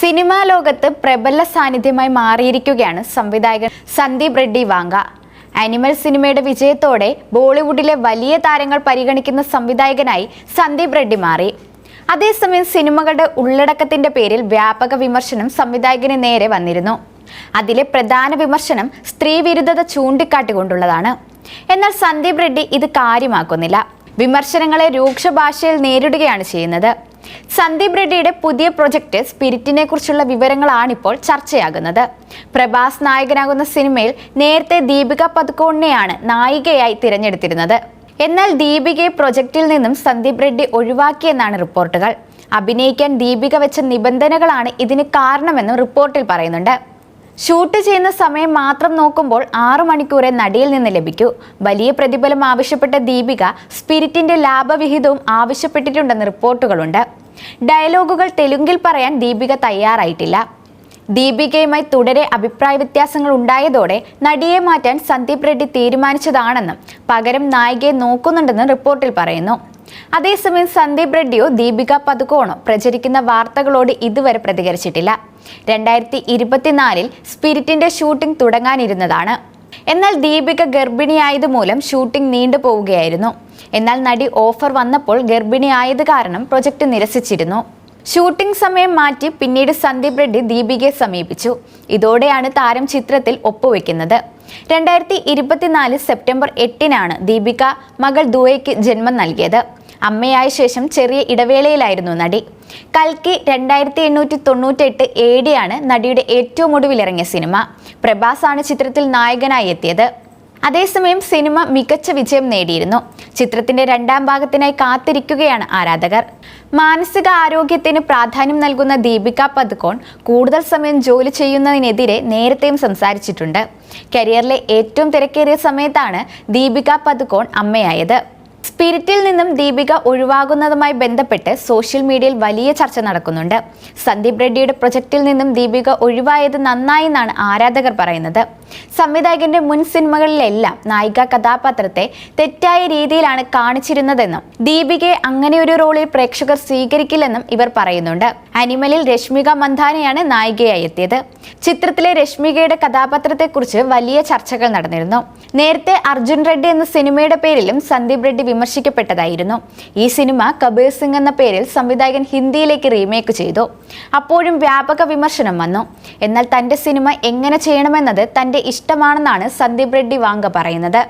Cinema ലോകത്ത് പ്രബല സാന്നിധ്യമായി മാറിയിരിക്കുകയാണ് സംവിധായകൻ സന്ദീപ് റെഡ്ഡി വാങ്ക. ആനിമൽ സിനിമയുടെ വിജയത്തോടെ ബോളിവുഡിലെ വലിയ താരങ്ങൾ പരിഗണിക്കുന്ന സംവിധായകനായി സന്ദീപ് റെഡ്ഡി മാറി. അതേസമയം സിനിമകളുടെ ഉള്ളടക്കത്തിന്റെ പേരിൽ വ്യാപക വിമർശനം സംവിധായകന് നേരെ വന്നിരുന്നു. അതിലെ പ്രധാന വിമർശനം സ്ത്രീ വിരുദ്ധത ചൂണ്ടിക്കാട്ടിക്കൊണ്ടുള്ളതാണ്. എന്നാൽ സന്ദീപ് റെഡ്ഡി ഇത് കാര്യമാക്കുന്നില്ല. വിമർശനങ്ങളെ രൂക്ഷ ഭാഷയിൽ നേരിടുകയാണ് ചെയ്യുന്നത്. സന്ദീപ് റെഡ്ഡിയുടെ പുതിയ പ്രൊജക്ട് സ്പിരിറ്റിനെ കുറിച്ചുള്ള വിവരങ്ങളാണിപ്പോൾ ചർച്ചയാകുന്നത്. പ്രഭാസ് നായകനാകുന്ന സിനിമയിൽ നേരത്തെ ദീപിക പതുക്കോണിനെയാണ് നായികയായി തിരഞ്ഞെടുത്തിരുന്നത്. എന്നാൽ ദീപികയെ പ്രൊജക്റ്റിൽ നിന്നും സന്ദീപ് റെഡ്ഡി ഒഴിവാക്കിയെന്നാണ് റിപ്പോർട്ടുകൾ. അഭിനയിക്കാൻ ദീപിക വെച്ച നിബന്ധനകളാണ് ഇതിന് കാരണമെന്നും റിപ്പോർട്ടിൽ പറയുന്നുണ്ട്. ഷൂട്ട് ചെയ്യുന്ന സമയം മാത്രം നോക്കുമ്പോൾ ആറു മണിക്കൂറെ നടിയിൽ നിന്ന് ലഭിക്കൂ. വലിയ പ്രതിഫലം ആവശ്യപ്പെട്ട ദീപിക സ്പിരിറ്റിന്റെ ലാഭവിഹിതവും ആവശ്യപ്പെട്ടിട്ടുണ്ടെന്ന് റിപ്പോർട്ടുകളുണ്ട്. ഡയലോഗുകൾ തെലുങ്കിൽ പറയാൻ ദീപിക തയ്യാറായിട്ടില്ല. ദീപികയുമായി തുടരെ അഭിപ്രായ വ്യത്യാസങ്ങൾ ഉണ്ടായതോടെ നടിയെ മാറ്റാൻ സന്ദീപ് റെഡ്ഡി തീരുമാനിച്ചതാണെന്നും പകരം നായികയെ നോക്കുന്നുണ്ടെന്നും റിപ്പോർട്ടിൽ പറയുന്നു. അതേസമയം സന്ദീപ് റെഡ്ഡിയോ ദീപിക പതുക്കോണോ പ്രചരിക്കുന്ന വാർത്തകളോട് ഇതുവരെ പ്രതികരിച്ചിട്ടില്ല. രണ്ടായിരത്തി ഇരുപത്തിനാലിൽ സ്പിരിറ്റിന്റെ ഷൂട്ടിംഗ് തുടങ്ങാനിരുന്നതാണ്. എന്നാൽ ദീപിക ഗർഭിണിയായതുമൂലം ഷൂട്ടിംഗ് നീണ്ടുപോവുകയായിരുന്നു എന്നാൽ നടി ഓഫർ വന്നപ്പോൾ ഗർഭിണിയായത് കാരണം പ്രൊജക്ട് നിരസിച്ചിരുന്നു. ഷൂട്ടിംഗ് സമയം മാറ്റി പിന്നീട് സന്ദീപ് റെഡ്ഡി ദീപികയെ സമീപിച്ചു. ഇതോടെയാണ് താരം ചിത്രത്തിൽ ഒപ്പുവെക്കുന്നത്. രണ്ടായിരത്തി ഇരുപത്തിനാല് സെപ്റ്റംബർ എട്ടിനാണ് ദീപിക മകൾ ദുവയ്ക്ക് ജന്മം നൽകിയത്. അമ്മയായ ശേഷം ചെറിയ ഇടവേളയിലായിരുന്നു നടി. കൽക്കി രണ്ടായിരത്തി എണ്ണൂറ്റി തൊണ്ണൂറ്റെട്ട് ഏടിയാണ് നടിയുടെ ഏറ്റവും ഒടുവിലിറങ്ങിയ സിനിമ. പ്രഭാസ് ആണ് ചിത്രത്തിൽ നായകനായി എത്തിയത്. അതേസമയം സിനിമ മികച്ച വിജയം നേടിയിരുന്നു. ചിത്രത്തിന്റെ രണ്ടാം ഭാഗത്തിനായി കാത്തിരിക്കുകയാണ് ആരാധകർ. മാനസിക ആരോഗ്യത്തിന് പ്രാധാന്യം നൽകുന്ന ദീപിക പദുക്കോൺ കൂടുതൽ സമയം ജോലി ചെയ്യുന്നതിനെതിരെ നേരത്തെയും സംസാരിച്ചിട്ടുണ്ട്. കരിയറിലെ ഏറ്റവും തിരക്കേറിയ സമയത്താണ് ദീപിക പദുക്കോൺ അമ്മയായത്. സ്പിരിറ്റിൽ നിന്നും ദീപിക ഒഴിവാകുന്നതുമായി ബന്ധപ്പെട്ട് സോഷ്യൽ മീഡിയയിൽ വലിയ ചർച്ച നടക്കുന്നുണ്ട്. സന്ദീപ് റെഡ്ഡിയുടെ പ്രൊജക്റ്റിൽ നിന്നും ദീപിക ഒഴിവായത് നന്നായി എന്നാണ് ആരാധകർ പറയുന്നത്. സംവിധായകന്റെ മുൻ സിനിമകളിലെല്ലാം നായിക കഥാപാത്രത്തെ തെറ്റായ രീതിയിലാണ് കാണിച്ചിരുന്നതെന്നും ദീപികയെ അങ്ങനെ ഒരു റോളിൽ പ്രേക്ഷകർ സ്വീകരിക്കില്ലെന്നും ഇവർ പറയുന്നുണ്ട്. അനിമലിൽ രശ്മിക മന്ദാനയാണ് നായികയായി എത്തിയത്. ചിത്രത്തിലെ രശ്മികയുടെ കഥാപാത്രത്തെക്കുറിച്ച് വലിയ ചർച്ചകൾ നടന്നിരുന്നു. നേരത്തെ അർജുൻ റെഡ്ഡി എന്ന സിനിമയുടെ പേരിലും സന്ദീപ് റെഡ്ഡി വിമർശിക്കപ്പെട്ടതായിരുന്നു. ഈ സിനിമ കബീർ സിംഗ് എന്ന പേരിൽ സംവിധായകൻ ഹിന്ദിയിലേക്ക് റീമേക്ക് ചെയ്തു. അപ്പോഴും വ്യാപക വിമർശനം വന്നു. എന്നാൽ തന്റെ സിനിമ എങ്ങനെ ചെയ്യണമെന്നത് തന്റെ ഇഷ്ടമാണെന്നാണ് സന്ദീപ് റെഡ്ഡി വാങ്ക പറയുന്നത്.